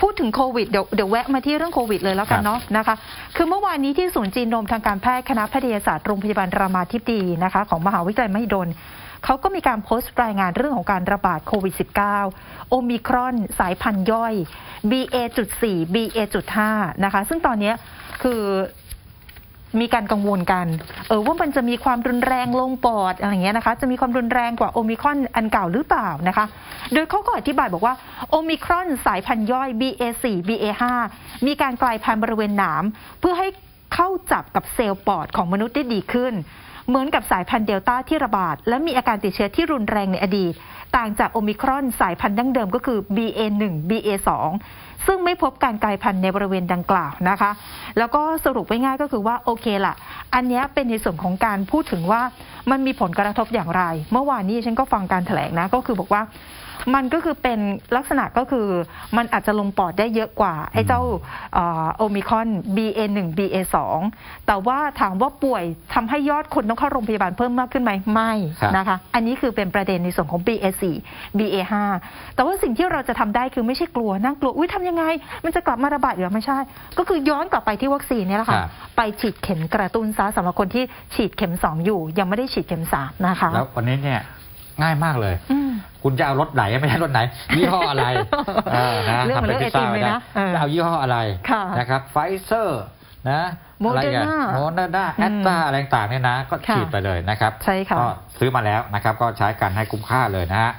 พูดถึงโควิดเดี๋ยวเดี๋ยวแวะมาที่เรื่องโควิดเลยแล้วกันเนาะนะคะ คือเมื่อวานนี้ที่ศูนย์จีนโนมทางการแพทย์คณะแพทยศาสตร์โรงพยาบาลรามาธิบดีนะคะของมหาวิทยาลัยมหิดลเขาก็มีการโพสต์รายงานเรื่องของการระบาดโควิด -19 โอมิครอน สายพันธุ์ย่อย BA.4 BA.5 นะคะ ซึ่งตอนเนี้ยคือ มีการกังวลกัน เออว่ามันจะมีความรุนแรงลงปอดอะไรเงี้ยนะคะ จะมีความรุนแรงกว่าโอมิครอนอันเก่าหรือเปล่านะคะ โดยเขาก็อธิบายบอกว่าโอมิครอนสายพันธุ์ย่อย BA4 BA5 มีการกลายพันธุ์บริเวณหนาม เพื่อให้เข้าจับกับเซลล์ปอดของมนุษย์ได้ดีขึ้น เหมือนกับสายพันธุ์เดลต้าที่ระบาด และมีอาการติดเชื้อที่รุนแรงในอดีต ต่างจากโอมิครอนสายพันธุ์ดั้งเดิมก็คือ BA1 BA2 ซึ่งไม่พบการกลายพันธุ์ในบริเวณดังกล่าวนะคะ แล้วก็สรุปไว้ง่ายก็คือว่าโอเคละอันนี้เป็นในส่วนของการพูดถึงว่ามันมีผลกระทบอย่างไร เมื่อวานนี้ฉันก็ฟังการแถลงนะก็คือบอกว่า มันก็คือเป็นลักษณะก็คือมันอาจจะลงปอดได้เยอะกว่า ไอ้เจ้าโอมิครอน BA1 BA2 แต่ว่าถามว่าป่วยทำให้ยอดคนต้องเข้าโรงพยาบาลเพิ่มมากขึ้นไหมไม่ครับนะคะ อันนี้คือเป็นประเด็นในส่วนของ BA4 BA5 แต่ว่าสิ่งที่เราจะทำได้คือไม่ใช่กลัวนั่งกลัวอุ้ยทำยังไง มันจะกลับมาระบาดหรือไม่ใช่ ก็คือย้อนกลับไปที่วัคซีนเนี่ยแหละค่ะครับไปฉีดเข็มกระตุ้นซะสำหรับคนที่ฉีดเข็ม 2 อยู่ ยังไม่ได้ฉีดเข็ม3นะคะแล้ววันนี้เนี่ย ง่ายมากเลยอืมคุณจะเอารถไหนไม่ใช่รถไหน ยี่ห้ออะไรเออนะเรื่องมันทำป็เรื่องพิซซ่าไอติมเลยนะไว้เออจะเอายี่ห้ออะไรค่ะนะครับไฟเซอร์นะโมเดอร์นาโมเดอร์นาอืแอมตตาอะไรต่างๆเนี่ยนะ ก็ค่ะฉีดไปเลยนะครับใช่ค่ะก็ซื้อมาแล้วนะครับ ก็ใช้กันให้คุ้มค่าเลยนะฮะ